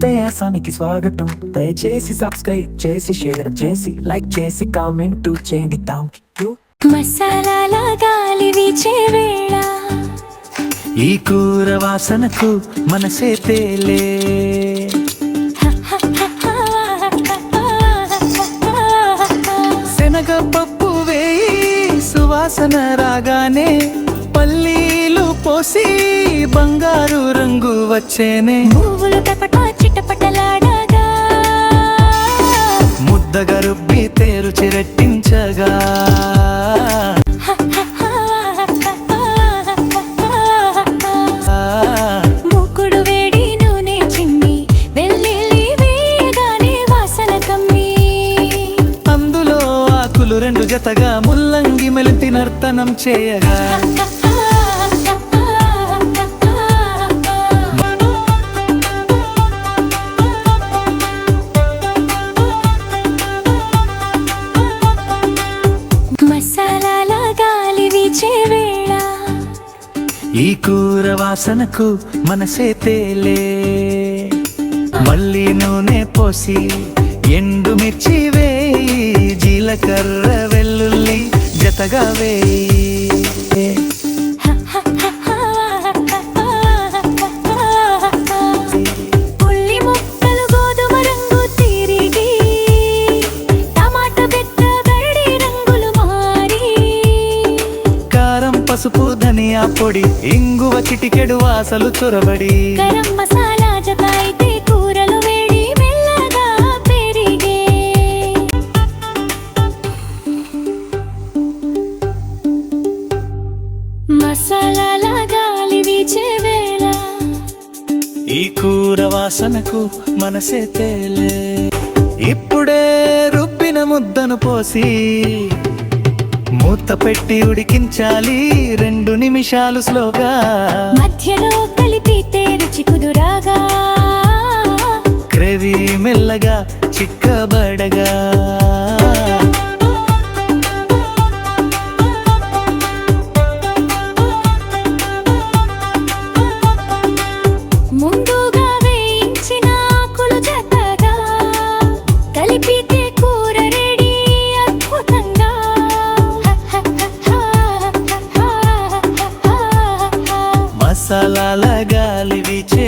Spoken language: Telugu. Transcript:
దేశానికి స్వాగతం. దయచేసి సబ్స్క్రైబ్ చేసి షేర్ చేసి లైక్ చేసి కామెంట్ చేయండి. థ్యాంక్ యూ మసాలాల గాలి వీచే వేళ. ఈ కూర వాసనకు మనసే తేలే. శనగ పప్పు వేయి సువాసన రాగానే పల్లీలు పోసి బంగారు రంగు వచ్చేనే. పువ్వులు టపట కమ్మి. అందులో ఆకులు రెండు జతగా ముల్లంగి మెలితి నర్తనం చేయగా. ఈ కూర వాసనకు మనసే తేలే. మళ్ళీ నూనె పోసి ఎండుమిర్చి వేయి జీలకర్ర వెల్లుల్లి జతగా వేయి. ఉల్లి ముక్కలు గోధుమ రంగు తిరిగి టమాటా పెద్ద గడి రంగులు మారి. కారం పసుపు ధనియా పొడి ఇంగువ చిటికెడు వాసలు చొరబడి. గరం మసాలా జత అయితే కూరలు వేడి మెల్లగా పెరిగే. మసాలాల గాలి వీచే వేళ. ఈ కూర వాసనకు మనసే తేలే. ఇప్పుడే రుబ్బిన ముద్దను పోసి మూత పెట్టి ఉడికించాలి. రెండు నిమిషాలు స్లోగా. మధ్యలో కలిపితే రుచి కుదురాగా. గ్రేవీ మెల్లగా చిక్కబడగా. సలల గాలి విచే